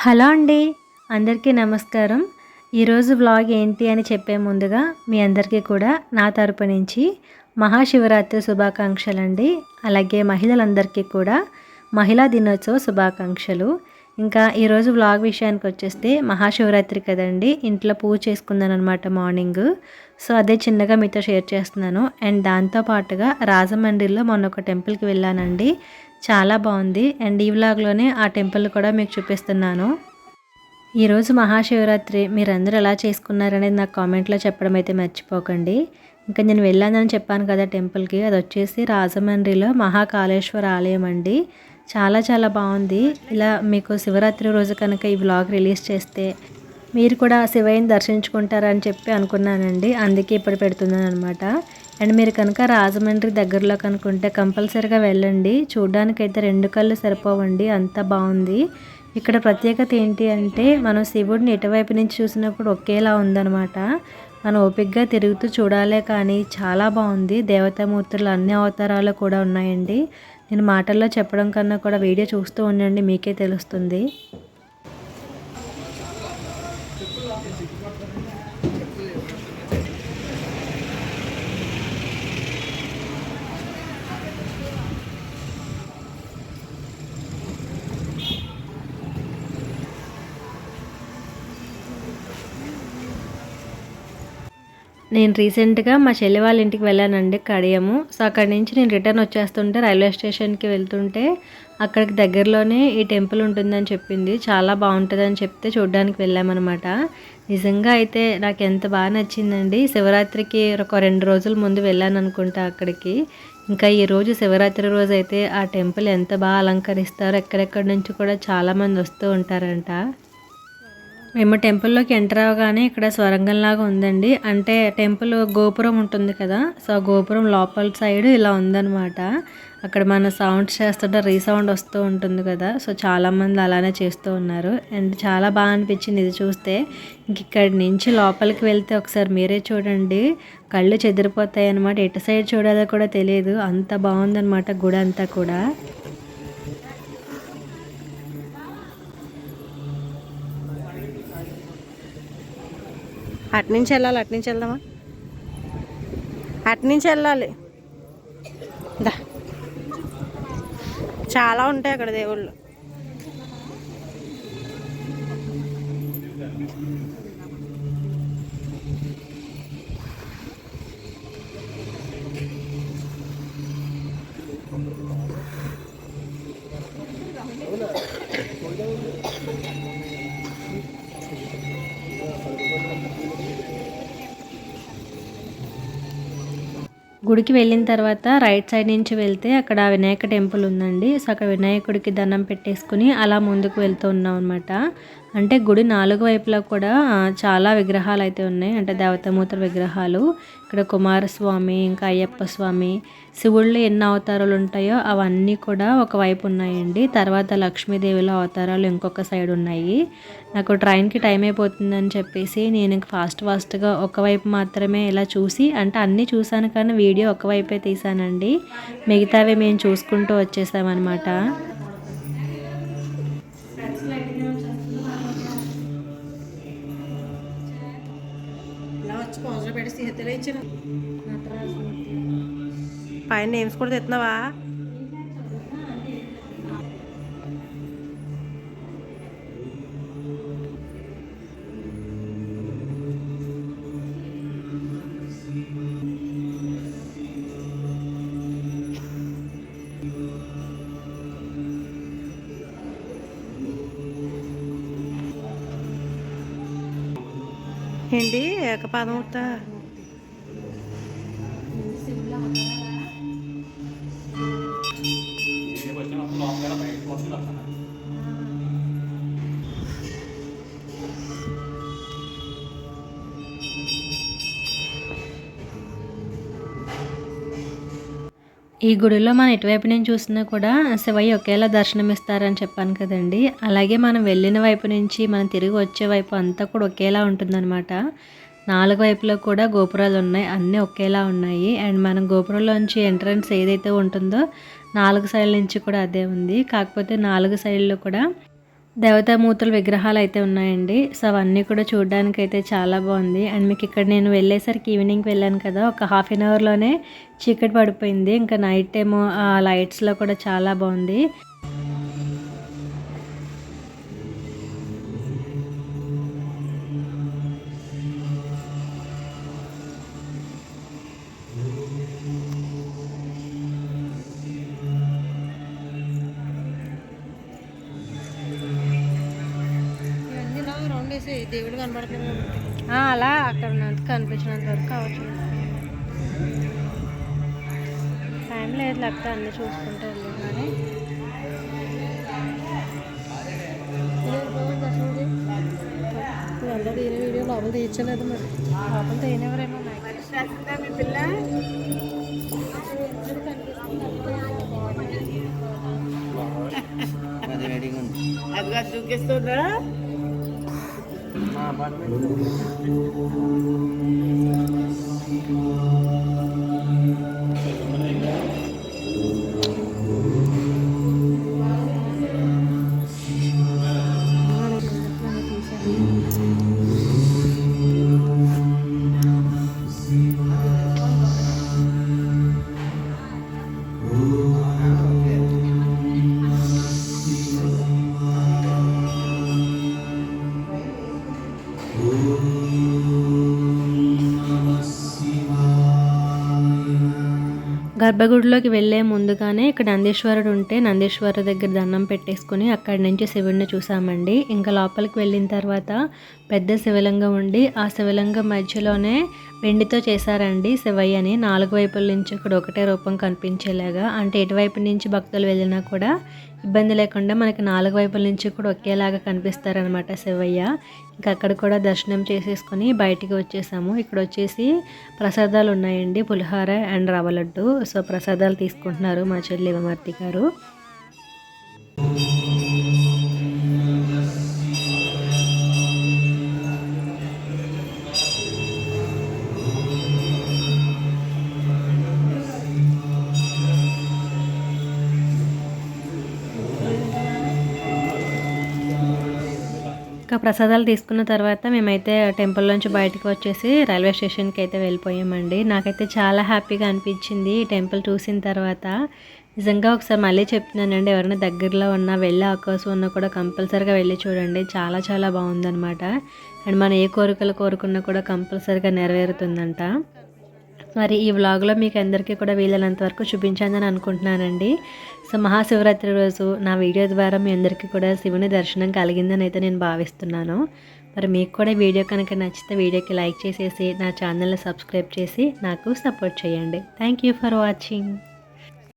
Hello అండి అందరికీ నమస్కారం. ఈరోజు వ్లాగ్ ఏంటి అని చెప్పే ముందుగా మీ అందరికీ కూడా నా తరపు నుంచి మహాశివరాత్రి శుభాకాంక్షలు అండి అలాగే మహిళలందరికీ కూడా మహిళా దినోత్సవ శుభాకాంక్షలు. ఇంకా ఈరోజు వ్లాగ్ విషయానికి వచ్చేస్తే మహాశివరాత్రి కదండి ఇంట్లో పూజ చేసుకుందాను అనమాట మార్నింగ్. సో అదే చిన్నగా మీతో షేర్ చేస్తున్నాను. అండ్ దాంతోపాటుగా రాజమండ్రిలో మొన్న ఒక టెంపుల్కి వెళ్ళానండి. చాలా బాగుంది. అండ్ ఈ వ్లాగ్లోనే ఆ టెంపుల్ కూడా మీకు చూపిస్తున్నాను. ఈరోజు మహాశివరాత్రి. మీరందరూ ఎలా చేసుకున్నారనేది నాకు కామెంట్లో చెప్పడం అయితే మర్చిపోకండి. ఇంకా నేను వెళ్ళానని చెప్పాను కదా టెంపుల్కి. అది వచ్చేసి రాజమండ్రిలో మహాకాళేశ్వర ఆలయం అండి. చాలా చాలా బాగుంది. ఇలా మీకు శివరాత్రి రోజు కనుక ఈ వ్లాగ్ రిలీజ్ చేస్తే మీరు కూడా శివయ్యని దర్శించుకుంటారని చెప్పి అనుకున్నానండి. అందుకే ఇప్పుడు పెడుతున్నాను అనమాట అండ్ మీరు కనుక రాజమండ్రి దగ్గరలో కనుకుంటే కంపల్సరీగా వెళ్ళండి. చూడ్డానికైతే రెండు కళ్ళు సరిపోవండి. అంత బాగుంది. ఇక్కడ ప్రత్యేకత ఏంటి అంటే మనం శివుడిని ఎటువైపు నుంచి చూసినప్పుడు ఒకేలా ఉందన్నమాట. మనం ఓపిక్గా తిరుగుతూ చూడాలే కానీ చాలా బాగుంది. దేవతామూర్తులు అన్ని అవతారాలు కూడా ఉన్నాయండి. నేను మాటల్లో చెప్పడం కన్నా కూడా వీడియో చూస్తూ ఉండండి. మీకే తెలుస్తుంది. నేను రీసెంట్గా మా చెల్లి వాళ్ళ ఇంటికి వెళ్ళానండి కడియము. సో అక్కడి నుంచి నేను రిటర్న్ వచ్చేస్తుంటే రైల్వే స్టేషన్కి వెళ్తుంటే అక్కడికి దగ్గరలోనే ఈ టెంపుల్ ఉంటుందని చెప్పింది. చాలా బాగుంటుందని చెప్తే చూడడానికి వెళ్ళామన్నమాట. నిజంగా అయితే నాకు ఎంత బాగా నచ్చిందండి. శివరాత్రికి ఒక రెండు రోజుల ముందు వెళ్ళాను అనుకుంటా అక్కడికి. ఇంకా ఈరోజు శివరాత్రి రోజు అయితే ఆ టెంపుల్ ఎంత బాగా అలంకరిస్తారో ఎక్కడెక్కడి నుంచి కూడా చాలామంది వస్తూ ఉంటారంట. మేము టెంపుల్లోకి ఎంటర్ అవగానే ఇక్కడ స్వరంగంలాగా ఉందండి. అంటే టెంపుల్ గోపురం ఉంటుంది కదా సో గోపురం లోపల సైడ్ ఇలా ఉందన్నమాట. అక్కడ మన సౌండ్స్ చేస్తుంటే రీసౌండ్ వస్తూ ఉంటుంది కదా సో చాలామంది అలానే చేస్తూ ఉన్నారు. అండ్ చాలా బాగా అనిపించింది ఇది చూస్తే. ఇంక ఇక్కడి నుంచి లోపలికి వెళ్తే ఒకసారి మీరే చూడండి. కళ్ళు చెదిరిపోతాయి అనమాట ఎటు సైడ్ చూడాలో కూడా తెలియదు. అంత బాగుందన్నమాట గుడి అంతా కూడా. అటు నుంచి వెళ్ళాలి అటు నుంచి వెళ్దామా? అటు నుంచి వెళ్ళాలి. దా. చాలా ఉంటాయి అక్కడ దేవుళ్ళు. గుడికి వెళ్ళిన తర్వాత రైట్ సైడ్ నుంచి వెళ్తే అక్కడ వినాయక టెంపుల్ ఉందండి. సో అక్కడ వినాయకుడికి దండం పెట్టేసుకుని అలా ముందుకు వెళ్తూ ఉన్నాం అనమాట అంటే గుడి నాలుగు వైపులా కూడా చాలా విగ్రహాలు అయితే ఉన్నాయి. అంటే దేవతామూర్తుల విగ్రహాలు ఇక్కడ కుమారస్వామి ఇంకా అయ్యప్ప స్వామి. శివుళ్ళు ఎన్ని అవతారాలు ఉంటాయో అవన్నీ కూడా ఒకవైపు ఉన్నాయండి. తర్వాత లక్ష్మీదేవిల అవతారాలు ఇంకొక సైడ్ ఉన్నాయి. నాకు ట్రైన్కి టైం అయిపోతుందని చెప్పేసి నేను ఫాస్ట్ ఫాస్ట్గా ఒకవైపు మాత్రమే ఇలా చూసి అంటే అన్నీ చూశాను కానీ వీడియో ఒకవైపే తీసానండి మిగతావి మేము చూసుకుంటూ వచ్చేసామన్నమాట. స్పాన్సర్ పెట్టి స్నేహితులు ఇచ్చిన. పైన నేమ్స్ కూడా తెస్తున్నావా ఏంటి ఏకపాదమూర్త ఈ గుడిలో మనం ఎటువైపు నుంచి చూసినా కూడా శివయ్య ఒకేలా దర్శనం ఇస్తారని చెప్పాను కదండి. అలాగే మనం వెళ్ళిన వైపు నుంచి మనం తిరిగి వచ్చే వైపు అంతా కూడా ఒకేలా ఉంటుందన్నమాట. నాలుగు వైపులో కూడా గోపురాలు ఉన్నాయి అన్నీ ఒకేలా ఉన్నాయి. అండ్ మనం గోపురంలోంచి ఎంట్రన్స్ ఏదైతే ఉంటుందో నాలుగు సైడ్ల నుంచి కూడా అదే ఉంది. కాకపోతే నాలుగు సైడ్లో కూడా దేవతామూర్తుల విగ్రహాలు అయితే ఉన్నాయండి. సో అవన్నీ కూడా చూడడానికి అయితే చాలా బాగుంది. అండ్ మీకు ఇక్కడ నేను వెళ్ళేసరికి ఈవినింగ్ వెళ్ళాను కదా ఒక హాఫ్ అన్ అవర్లోనే చీకటి పడిపోయింది. ఇంకా నైట్ టైము ఆ లైట్స్లో కూడా చాలా బాగుంది. దేవుడు కనబడుతున్నాడు అలా అక్కడ కనిపించినంత వరకు కావచ్చు. టైం లేదు లేకపోతే అన్నీ చూసుకుంటూ వెళ్ళాం కానీ. ఇదంతా తీరే వీడియో లోపల తీర్చలేదు మరి. లోపల తీయనివ్వరేమో పిల్ల. అది చూపిస్తుందా Amen. Amen. Amen. గర్భగుడిలోకి వెళ్ళే ముందుగానే ఇక్కడ నందీశ్వరుడు ఉంటే నందీశ్వరుడు దగ్గర దండం పెట్టేసుకుని అక్కడి నుంచి శివుడిని చూసామండి. ఇంకా లోపలికి వెళ్ళిన తర్వాత పెద్ద శివలింగం ఉండి ఆ శివలింగం మధ్యలోనే వెండితో చేశారండి శివయ్యని నాలుగు వైపుల నుంచి ఇక్కడ ఒకటే రూపం కనిపించేలాగా. అంటే ఎటువైపు నుంచి భక్తులు వెళ్ళినా కూడా ఇబ్బంది లేకుండా మనకి నాలుగు వైపుల నుంచి కూడా ఒకేలాగా కనిపిస్తారనమాట శివయ్య. ఇంకా అక్కడ కూడా దర్శనం చేసేసుకొని బయటికి వచ్చేసాము. ఇక్కడ వచ్చేసి ప్రసాదాలు ఉన్నాయండి. పులిహోర అండ్ రవ్వ లడ్డు. సో ప్రసాదాలు తీసుకుంటున్నారు మా చెల్లి విమర్తి గారు. ఇంకా ప్రసాదాలు తీసుకున్న తర్వాత మేమైతే టెంపుల్ నుంచి బయటకు వచ్చేసి రైల్వే స్టేషన్కి అయితే వెళ్ళిపోయామండి. నాకైతే చాలా హ్యాపీగా అనిపించింది ఈ టెంపుల్ చూసిన తర్వాత. నిజంగా ఒకసారి మళ్ళీ చెప్తున్నానండి ఎవరైనా దగ్గరలో ఉన్నా వెళ్ళే అవకాశం ఉన్నా కూడా కంపల్సరీగా వెళ్ళి చూడండి. చాలా చాలా బాగుందన్నమాట. అండ్ మనం ఏ కోరికలు కోరుకున్నా కూడా కంపల్సరీగా నెరవేరుతుందంట. మరి ఈ వ్లాగ్లో మీకు అందరికీ కూడా వీలైనంత వరకు చూపించానని అనుకుంటున్నానండి. సో మహాశివరాత్రి రోజు నా వీడియో ద్వారా మీ అందరికీ కూడా శివుని దర్శనం కలిగిందని అయితే నేను భావిస్తున్నాను. మరి మీకు కూడా వీడియో కనుక నచ్చితే వీడియోకి లైక్ చేసేసి నా ఛానల్ని సబ్స్క్రైబ్ చేసి నాకు సపోర్ట్ చేయండి. Thank you for watching.